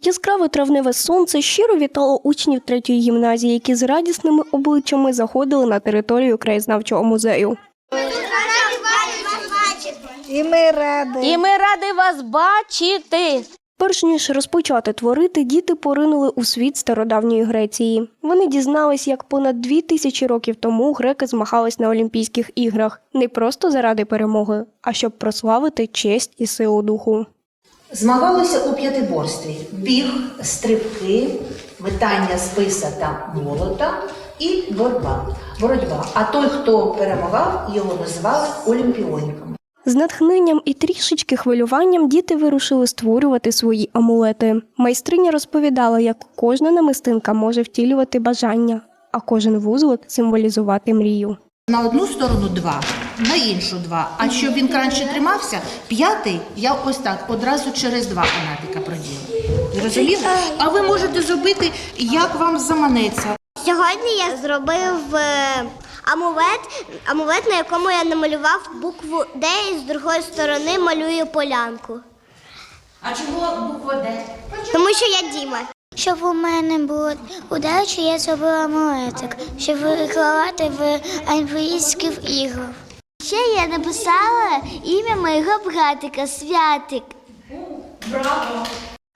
Яскраве травневе сонце щиро вітало учнів третьої гімназії, які з радісними обличчями заходили на територію краєзнавчого музею. І ми раді. І ми раді вас бачити. Перш ніж розпочати творити, діти поринули у світ стародавньої Греції. Вони дізнались, як понад дві тисячі років тому греки змагались на Олімпійських іграх не просто заради перемоги, а щоб прославити честь і силу духу. Змагалися у п'ятиборстві: біг, стрибки, метання списа та молота і боротьба. боротьба. А той, хто перемагав, його називали олімпіоніком. З натхненням і трішечки хвилюванням діти вирушили створювати свої амулети. Майстриня розповідала, як кожна намистинка може втілювати бажання, а кожен вузлик символізувати мрію. На одну сторону два, на іншу два. А щоб він краще тримався, п'ятий я ось так одразу через два канатика проділа. Зрозуміли? А ви можете зробити, як вам заманеться. Сьогодні я зробив е, амулет, амулет, на якому я намалював букву Д і з другої сторони малюю полянку. А чого буква Д? Тому що я Діма. Щоб у мене було удача, я зробила амулетик, щоб викладати в англійських іграх. Ще я написала ім'я моєго братика Святик.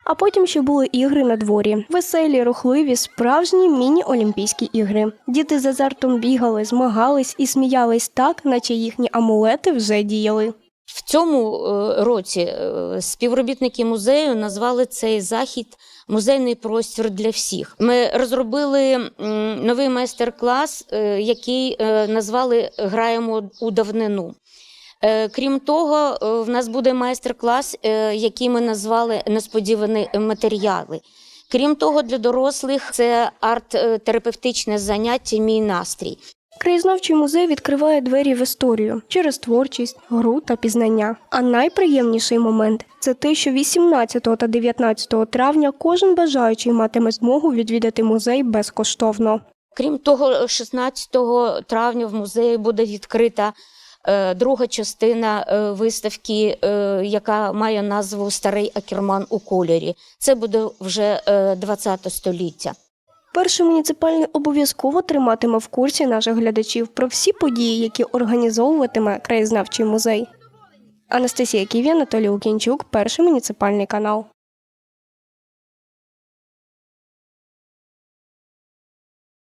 А потім ще були ігри на дворі. Веселі, рухливі, справжні міні-олімпійські ігри. Діти з азартом бігали, змагались і сміялись так, наче їхні амулети вже діяли. В цьому е, році е, співробітники музею назвали цей захід музейний простір для всіх. Ми розробили новий майстер-клас, е, який назвали Граємо у давнину. Крім того, в нас буде майстер-клас, який ми назвали Несподівані матеріали. Крім того, для дорослих це арт-терапевтичне заняття Мій настрій. Краєзнавчий музей відкриває двері в історію через творчість, гру та пізнання. А найприємніший момент це те, що 18 та 19 травня кожен бажаючий матиме змогу відвідати музей безкоштовно. Крім того, 16 травня в музеї буде відкрита е, друга частина е, виставки, е, яка має назву Старий Акерман у кольорі. Це буде вже е, 20 століття. Перший муніципальний обов'язково триматиме в курсі наших глядачів про всі події, які організовуватиме краєзнавчий музей. Анастасія Ківі, Анатолій Укінчук, перший муніципальний канал.